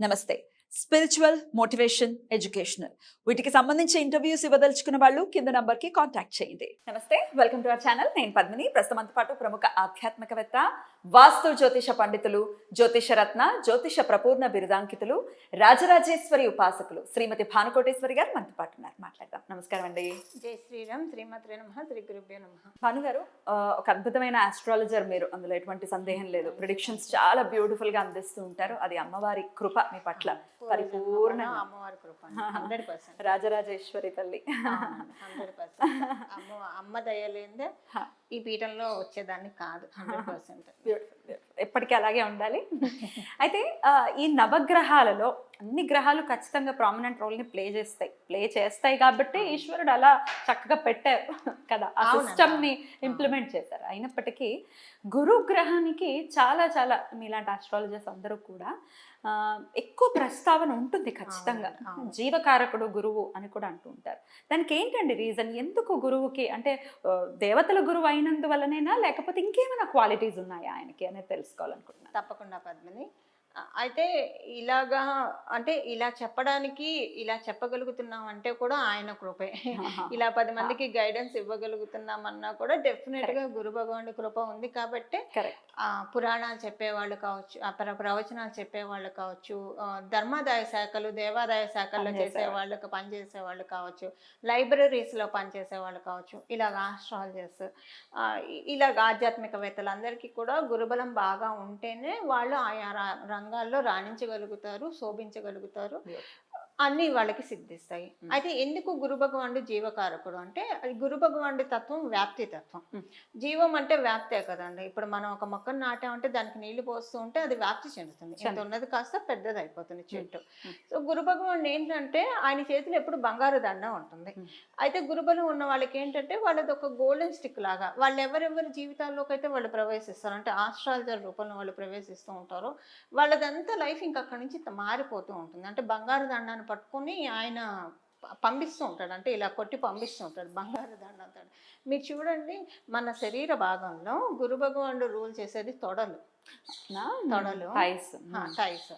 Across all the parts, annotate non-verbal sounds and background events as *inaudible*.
నమస్తే. Spiritual motivation educational వీటికి సంబంధించి ఇంటర్వ్యూస్ ఇవ్వదలుచుకున్న వాళ్ళు కింద నంబర్కి కాంటాక్ట్ చేయండి. నమస్తే వెల్కమ్ టు అవర్ ఛానల్ నేను పద్మిని. ప్రస్తుతంతో పాటు ప్రముఖ ఆధ్యాత్మికవేత్త వాస్తు జ్యోతిష పండితులు జ్యోతిష రత్న జ్యోతిష ప్రపూర్ణ బిరుదాంకితులు రాజరాజేశ్వరి ఉపాసకులు శ్రీమతి భానుకోటేశ్వరి గారు మనతో పాటు ఉన్నారు. మాట్లాడదాం. నమస్కారం అండి. జై శ్రీరామ్. శ్రీమతి నమ. శ్రీ గురుభ్యో నమ. భాను గారు ఆ, ఒక అద్భుతమైన ఆస్ట్రాలజర్ మీరు. అందులో ఎటువంటి సందేహం లేదు. ప్రిడిక్షన్స్ చాలా బ్యూటిఫుల్గా అందిస్తూ ఉంటారు. అది అమ్మవారి కృప మీ పట్ల. పరిపూర్ణంగా. అమ్మవారి కృప *laughs* హండ్రెడ్ పర్సెంట్. రాజరాజేశ్వరి తల్లి. Hundred percent. అమ్మ అమ్మ దయలేదే. ఈ పీఠంలో వచ్చేదాన్ని కాదు హండ్రెడ్ పర్సెంట్. ఎప్పటికీ అలాగే ఉండాలి. *laughs* అయితే ఈ నవగ్రహాలలో అన్ని గ్రహాలు ఖచ్చితంగా ప్రామినెంట్ రోల్ని ప్లే చేస్తాయి. ప్లే చేస్తాయి కాబట్టి ఈశ్వరుడు అలా చక్కగా పెట్టారు కదా. ఆ అవునండి. సిస్టమ్ని ఇంప్లిమెంట్ చేశారు. అయినప్పటికీ గురు గ్రహానికి చాలా చాలా మీలాంటి ఆస్ట్రాలజర్స్ అందరూ కూడా ఎక్కువ ప్రస్తావన ఉంటుంది ఖచ్చితంగా. జీవకారకుడు గురువు అని కూడా అంటూ ఉంటారు. దానికి ఏంటండి రీజన్ ఎందుకు గురువుకి? అంటే దేవతల గురువు అయినందువల్లనేనా? లేకపోతే ఇంకేమైనా క్వాలిటీస్ ఉన్నాయా ఆయనకి అనేది తెలుసుకోవాలనుకుంటున్నాను. తప్పకుండా పద్మిని. అయితే ఇలాగా అంటే ఇలా చెప్పడానికి ఇలా చెప్పగలుగుతున్నాం అంటే కూడా ఆయన కృపే. ఇలా పది మందికి గైడెన్స్ ఇవ్వగలుగుతున్నామన్నా కూడా డెఫినెట్గా గురు భగవానుడి కృప ఉంది కాబట్టి పురాణాలు చెప్పేవాళ్ళు కావచ్చు ఆ ప్ర- ప్రవచనాలు చెప్పేవాళ్ళు కావచ్చు ధర్మాదాయ శాఖలు దేవాదాయ శాఖల్లో చేసే వాళ్ళకి పనిచేసే వాళ్ళు కావచ్చు లైబ్రరీస్లో పనిచేసే వాళ్ళు కావచ్చు ఇలాగ ఆస్ట్రాలజర్స్ ఇలాగ ఆధ్యాత్మికవేత్తలు అందరికీ కూడా గురుబలం బాగా ఉంటేనే వాళ్ళు ఆయా రా- రంగాల్లో రాణించగలుగుతారు శోభించగలుగుతారు. అన్ని వాళ్ళకి సిద్ధిస్తాయి. అయితే ఎందుకు గురు భగవానుడు జీవకారకుడు అంటే అది గురు భగవానుడి తత్వం వ్యాప్తి తత్వం. జీవం అంటే వ్యాప్తే కదండి ఇప్పుడు మనం ఒక మొక్కను నాటామంటే దానికి నీళ్ళు పోస్తూ ఉంటే అది వ్యాప్తి చెందుతుంది ఎంత. ఉన్నది కాస్త పెద్దది అయిపోతుంది చెట్టు. సో గురు భగవానుడు ఏంటంటే ఆయన చేతిలో ఎప్పుడు బంగారు దండం ఉంటుంది. అయితే గురుబలం ఉన్న వాళ్ళకి ఏంటంటే వాళ్ళది ఒక గోల్డెన్ స్టిక్ లాగా వాళ్ళు ఎవరెవరి జీవితాల్లోకి అయితే వాళ్ళు ప్రవేశిస్తారు అంటే ఆస్ట్రాలజర్ రూపంలో వాళ్ళు ప్రవేశిస్తూ ఉంటారో వాళ్ళదంతా లైఫ్ ఇంకా అక్కడి నుంచి మారిపోతూ ఉంటుంది అంటే బంగారు దండాన్ని పట్టుకొని ఆయన పంపిస్తూ ఉంటాడు. అంటే ఇలా కొట్టి పంపిస్తూ ఉంటాడు. బంగారు దండంతో మీరు చూడండి మన శరీర భాగంలో గురు భగవానుడు రూల్ చేసేది తొడలు. తొడలు. Thighs ties.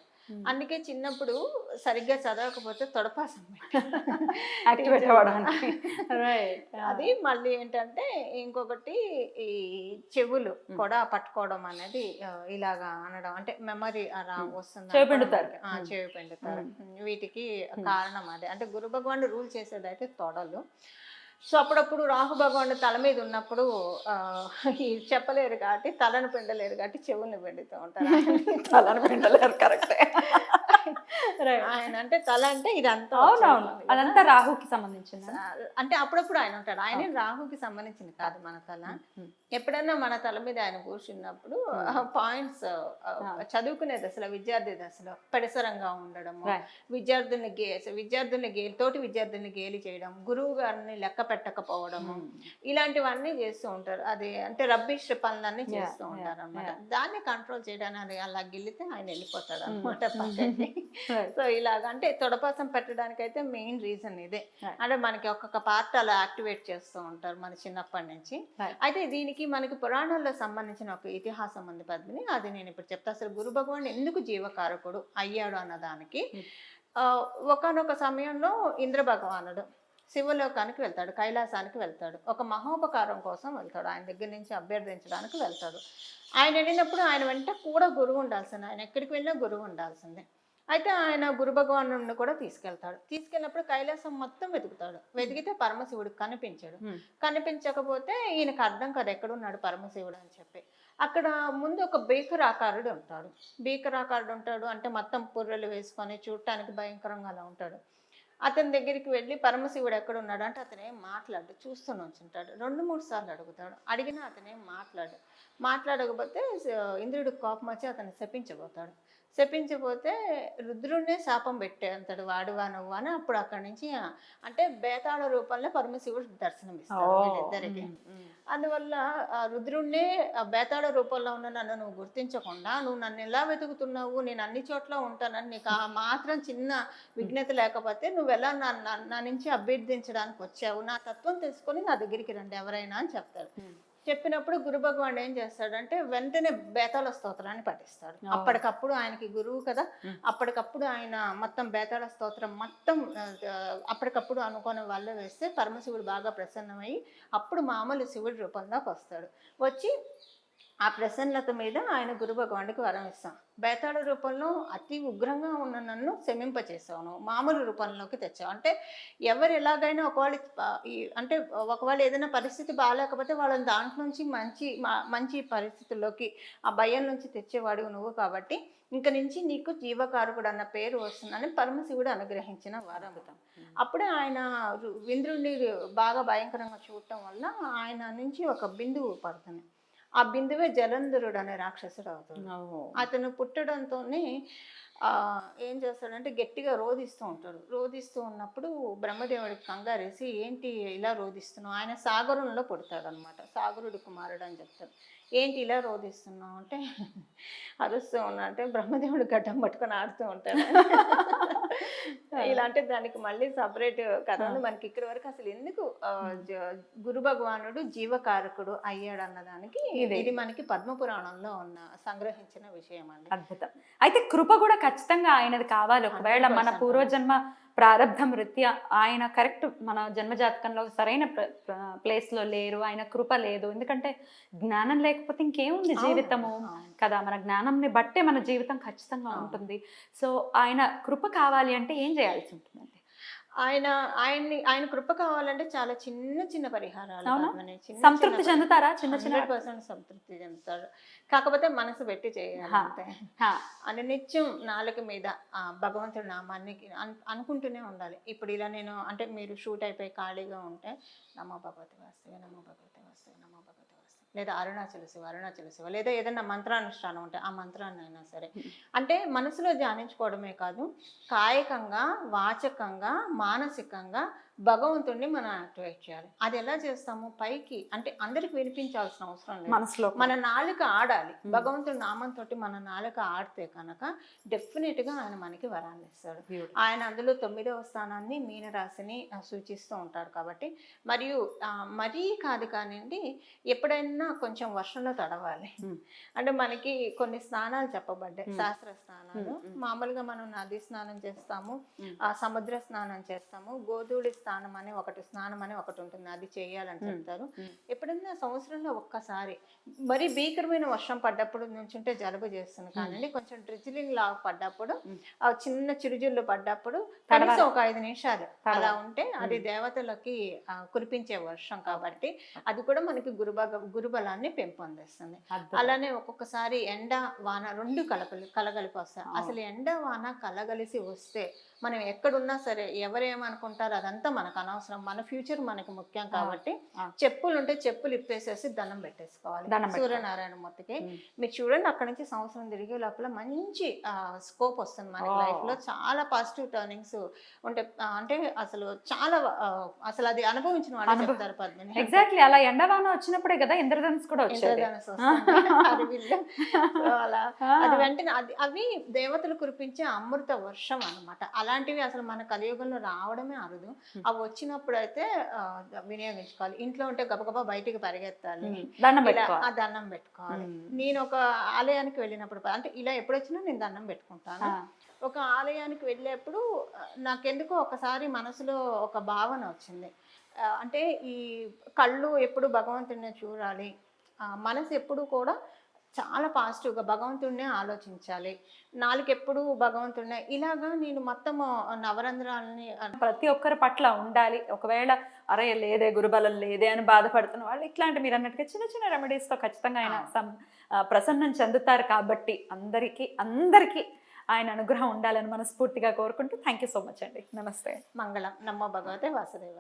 అందుకే చిన్నప్పుడు సరిగ్గా చదవకపోతే తొడపాసం యాక్టివేట్ అవ్వడానికి. రైట్ అది మళ్ళీ ఏంటంటే ఇంకొకటి ఈ చెవులు కూడా పట్టుకోవడం అనేది ఇలాగా అనడం. అంటే మెమరీ అలా. వస్తుంది చెవి పిండుతారు. చెవి పిండుతారు. వీటికి. కారణం అదే. అంటే గురు భగవానుడు రూల్ చేసేది అయితే తొడలు. సో అప్పుడప్పుడు రాహు భగవాన్ తల మీద ఉన్నప్పుడు ఆ, ఈ చెప్పలేరు కాబట్టి తలను పిండలేరు కాబట్టి చెవుల్ని పిండుతూ ఉంటారు. తలను పిండలేరు కరెక్టే. ఆయన అంటే తల అంటే ఇదంతా అవునవును. అదంతా రాహుకి సంబంధించింది అంటే అప్పుడప్పుడు ఆయన ఉంటాడు ఆయన రాహుకి సంబంధించింది కాదు మన తల ఎప్పుడన్నా మన తల మీద ఆయన కూర్చున్నప్పుడు. పాయింట్స్. చదువుకునే దశలో విద్యార్థి దశలో పరిసరంగా ఉండడము Right. విద్యార్థుల్ని గే విద్యార్థుల్ని గేలి తోటి విద్యార్థుల్ని గేలి చేయడం గురువు గారిని లెక్క పెట్టకపోవడము ఇలాంటివన్నీ చేస్తూ ఉంటారు అది అంటే రబ్బిష్ పనులన్నీ చేస్తూ ఉంటారు అనమాట. దాన్ని కంట్రోల్ చేయడానికి అలా గిల్లితే ఆయన వెళ్ళిపోతాడు. అనమాట పక్కకి సో ఇలాగ అంటే తొడపాసం పెట్టడానికి అయితే మెయిన్ రీజన్ ఇదే. అంటే మనకి ఒక్కొక్క పార్ట్ అలా యాక్టివేట్ చేస్తూ ఉంటారు మన చిన్నప్పటి నుంచి. అయితే దీనికి మనకి పురాణాల్లో సంబంధించిన ఒక ఇతిహాసం ఉంది పద్మిని. అది నేను ఇప్పుడు చెప్తా. అసలు గురు భగవాన్ ఎందుకు జీవకారకుడు అయ్యాడు అన్న దానికి. Hmm. ఒకనొక సమయంలో ఇంద్ర భగవానుడు శివలోకానికి వెళ్తాడు కైలాసానికి వెళ్తాడు. ఒక మహోపకారం కోసం వెళ్తాడు. ఆయన దగ్గర నుంచి అభ్యర్థించడానికి వెళ్తాడు. ఆయన వెళ్ళినప్పుడు ఆయన వెంట కూడా గురువు ఉండాల్సిందే. ఆయన ఎక్కడికి వెళ్ళినా గురువు ఉండాల్సిందే. అయితే ఆయన గురు భగవాను కూడా తీసుకెళ్తాడు. తీసుకెళ్ళినప్పుడు కైలాసం మొత్తం వెతుకుతాడు. వెతికితే పరమశివుడు కనిపించాడు. కనిపించకపోతే ఈయనకు అర్థం కాదు ఎక్కడున్నాడు పరమశివుడు అని చెప్పి. అక్కడ ముందు ఒక బీకరాకారుడు ఉంటాడు. బీకరాకారుడు ఉంటాడు అంటే మొత్తం పుర్రెలు వేసుకొని చూడటానికి భయంకరంగా అలా ఉంటాడు. అతని దగ్గరికి వెళ్ళి పరమశివుడు ఎక్కడ ఉన్నాడు అంటే అతనేం మాట్లాడు చూస్తూ నుంచుంటాడు రెండు మూడు సార్లు అడుగుతాడు. అడిగినా అతనేం మాట్లాడు మాట్లాడకపోతే ఇంద్రుడికి కోపం వచ్చి అతన్ని శపించబోతాడు. శపించబోతే రుద్రుడినే శాపం పెట్టేంతడు వాడువా నువ్వు అని అప్పుడు అక్కడి నుంచి అంటే బేతాళ రూపంలో పరమశివుడు దర్శనమిస్తాడు వీళ్ళిద్దరికి. అందువల్ల ఆ రుద్రుణ్ణే ఆ బేతాళ రూపంలో ఉన్న నన్ను నువ్వు గుర్తించకుండా నువ్వు నన్ను ఎలా వెతుకుతున్నావు నేను అన్ని చోట్ల ఉంటానని నీకు ఆ మాత్రం చిన్న విఘ్నత లేకపోతే నువ్వు ఎలా నా నుంచి అభ్యర్థించడానికి వచ్చావు? నా తత్వం తెలుసుకొని నా దగ్గరికి రండి ఎవరైనా అని చెప్తాడు. చెప్పినప్పుడు గురు భగవాన్ ఏం చేస్తాడంటే వెంటనే బేతాళ స్తోత్రాన్ని పఠిస్తాడు. అప్పటికప్పుడు ఆయనకి గురువు కదా. అప్పటికప్పుడు ఆయన మొత్తం బేతాళ స్తోత్రం మొత్తం అప్పటికప్పుడు అనుకోని వల్ల వేస్తే పరమశివుడు బాగా ప్రసన్నమై అప్పుడు మామూలు శివుడి రూపంలోకి వస్తాడు వచ్చి ఆ ప్రసన్నత మీద ఆయన గురు భగవానుడికి వరం ఇస్తాం. బేతాళ రూపంలో అతి ఉగ్రంగా ఉన్న నన్ను శమింపచేసాను మామూలు రూపంలోకి తెచ్చావు. అంటే ఎవరు ఎలాగైనా ఒకవేళ అంటే ఒకవేళ ఏదైనా పరిస్థితి బాగాలేకపోతే వాళ్ళని దాంట్లో నుంచి మంచి మా- మంచి పరిస్థితుల్లోకి ఆ భయం నుంచి తెచ్చేవాడు నువ్వు కాబట్టి ఇంక నుంచి నీకు జీవకారకుడు అన్న పేరు వస్తుందని పరమశివుడు అనుగ్రహించిన వారం అప్పుడే ఆయన ఇంద్రుడిని బాగా భయంకరంగా చూడటం వల్ల ఆయన నుంచి ఒక బిందువు పడుతుంది. ఆ బిందువే జలంధరుడు అనే రాక్షసుడు అవుతుంది అతను పుట్టడంతోనే ఆ, ఏం చేస్తాడంటే గట్టిగా రోధిస్తూ ఉంటాడు. రోధిస్తూ ఉన్నప్పుడు బ్రహ్మదేవుడికి కంగారేసి ఏంటి ఇలా రోధిస్తున్నావు? ఆయన సాగరంలో పుడతాడు అనమాట సాగరుడు కుమారుడు అని చెప్తాడు. ఏంటి ఇలా రోధిస్తున్నావు? అంటే అరుస్తూ ఉన్నా అంటే బ్రహ్మదేవుడు గడ్డం పట్టుకొని ఆడుతూ ఉంటాడు. ఇలాంటి దానికి మళ్ళీ సపరేట్ కథ ఉంది. మనకి ఇక్కడి వరకు అసలు ఎందుకు గురు భగవానుడు జీవకారకుడు అయ్యాడు అన్నదానికి ఇదే. ఇది మనకి పద్మ పురాణంలో ఉన్న సంగ్రహించిన విషయం అండి అద్భుతం. అయితే కృప కూడా ఖచ్చితంగా ఆయనది కావాలి. ఒకవేళ మన 100% పూర్వజన్మ ప్రారంధం రీత్యా ఆయన కరెక్ట్ మన జన్మ జాతకంలో సరైన ప్లేస్లో లేరు ఆయన కృప లేదు. ఎందుకంటే జ్ఞానం లేకపోతే ఇంకేముంది జీవితము. కదా మన జ్ఞానంని బట్టే మన జీవితం ఖచ్చితంగా. ఉంటుంది. సో ఆయన కృప కావాలి అంటే ఏం చేయాల్సి ఉంటుందండి? ఆయన ఆయన్ని ఆయన కృప కావాలంటే చాలా చిన్న చిన్న పరిహారాలు సంతృప్తి చెందుతారా? చిన్న చిన్న పర్సెంట్ సంతృప్తి చెందుతాడు కాకపోతే మనసు పెట్టి చేయాలి హా. అంతే. హా, అని నిత్యం నాలుక మీద ఆ, భగవంతుడి నామాన్ని అన్- అనుకుంటూనే ఉండాలి. ఇప్పుడు ఇలా నేను అంటే మీరు షూట్ అయిపోయి ఖాళీగా ఉంటే నమో భగవతి వాస్తవ నమో భగవతి వాస్తవ నమో భగవతి లేదా అరుణాచల శివ అరుణాచల శివ లేదా ఏదైనా మంత్రానుష్ఠానం ఉంటే ఆ మంత్రాన్ని అయినా సరే అంటే మనసులో ధ్యానించుకోవడమే కాదు కాయకంగా వాచకంగా మానసికంగా భగవంతుడిని మనం యాక్టివేట్ చేయాలి. అది ఎలా చేస్తాము? పైకి అంటే అందరికి వినిపించాల్సిన అవసరం లేదు. మనసులో మన నాలుక ఆడాలి. భగవంతుడి నామంతో మన నాలుక ఆడితే కనుక డెఫినెట్గా ఆయన మనకి వరాలు ఇస్తాడు. ఆయన అందులో తొమ్మిదవ స్థానాన్ని మీనరాశిని సూచిస్తూ ఉంటాడు కాబట్టి. మరియు మరీ కాదు కానివ్వండి ఎప్పుడైనా కొంచెం వర్షంలో తడవాలి. అంటే మనకి కొన్ని స్నానాలు చెప్పబడ్డాయి. శాస్త్ర స్నానాలు. మామూలుగా మనం నది స్నానం చేస్తాము. ఆ సముద్ర స్నానం చేస్తాము. స్నానం అని ఒకటి స్నానం అని ఒకటి ఉంటుంది అది చేయాలని. చెప్తారు. ఎప్పుడైనా సంవత్సరంలో ఒక్కసారి మరి భీకరమైన వర్షం పడ్డప్పుడు నుంచుంటే జలుబు చేస్తుంది కానీ కొంచెం డ్రిజిలింగ్ లాగా పడ్డప్పుడు. ఆ చిన్న చిరుజుళ్ళు పడ్డప్పుడు. కనీసం ఒక ఐదు నిమిషాలు అలా. ఉంటే అది దేవతలకి కురిపించే వర్షం కాబట్టి అది కూడా మనకి గురుబగ గురుబలాన్ని పెంపొందిస్తుంది. అలానే ఒక్కొక్కసారి ఎండ వాన రెండు కలకలి కలగలిపి వస్తాయి. అసలు ఎండ వాన కలగలిసి వస్తే మనం ఎక్కడున్నా సరే ఎవరేమనుకుంటారు అదంతా మనకు అనవసరం. మన ఫ్యూచర్ మనకి ముఖ్యం కాబట్టి. చెప్పులు ఉంటే చెప్పులు ఇప్పేసేసి దండం పెట్టేసుకోవాలి. సూర్యనారాయణ మూర్తికి. మీరు చూడండి అక్కడ నుంచి సంవత్సరం తిరిగే లోపల మంచి స్కోప్ వస్తుంది మన. లైఫ్లో చాలా పాజిటివ్ టర్నింగ్స్ ఉంటే అంటే అసలు చాలా అసలు అది అనుభవించిన వాళ్ళు చెప్తారు పద్మిని. ఎగ్జాక్ట్లీ అలా ఎండవాన వచ్చినప్పుడే కదా ఇంద్రధనుస్ కూడా వచ్చేది. అలా అది వెంటనే అది అవి దేవతలు కురిపించే అమృత వర్షం అన్నమాట. అలాంటివి అసలు మన కలియుగంలో రావడమే అరుదు. అవి వచ్చినప్పుడు అయితే వినియోగించుకోవాలి. ఇంట్లో ఉంటే గబగబా బయటికి పరిగెత్తాలి. ఆ దండం పెట్టుకోవాలి. నేను ఒక ఆలయానికి వెళ్ళినప్పుడు అంటే ఇలా ఎప్పుడు వచ్చినా నేను దండం పెట్టుకుంటాను. ఒక ఆలయానికి వెళ్ళేప్పుడు నాకెందుకో ఒకసారి మనసులో ఒక భావన వచ్చింది. అంటే ఈ కళ్ళు ఎప్పుడు భగవంతుడిని చూడాలి. ఆ, మనసు ఎప్పుడు కూడా చాలా పాజిటివ్గా భగవంతుడినే ఆలోచించాలి. నాలుగు ఎప్పుడు భగవంతుడినే. ఇలాగా నేను మొత్తం నవరంధ్రాలని ప్రతి ఒక్కరి పట్ల ఉండాలి. ఒకవేళ అరే లేదే గురుబలం లేదే అని బాధపడుతున్న వాళ్ళు ఇట్లాంటి మీరు అన్నట్టుగా చిన్న చిన్న రెమెడీస్తో ఖచ్చితంగా ఆయన. సం- ప్రసన్నం చెందుతారు కాబట్టి అందరికీ అందరికీ ఆయన అనుగ్రహం ఉండాలని మనస్ఫూర్తిగా కోరుకుంటూ థ్యాంక్ యూ సో మచ్ అండి. నమస్తే. మంగళం. నమ్మ భగవతే వాసుదేవ.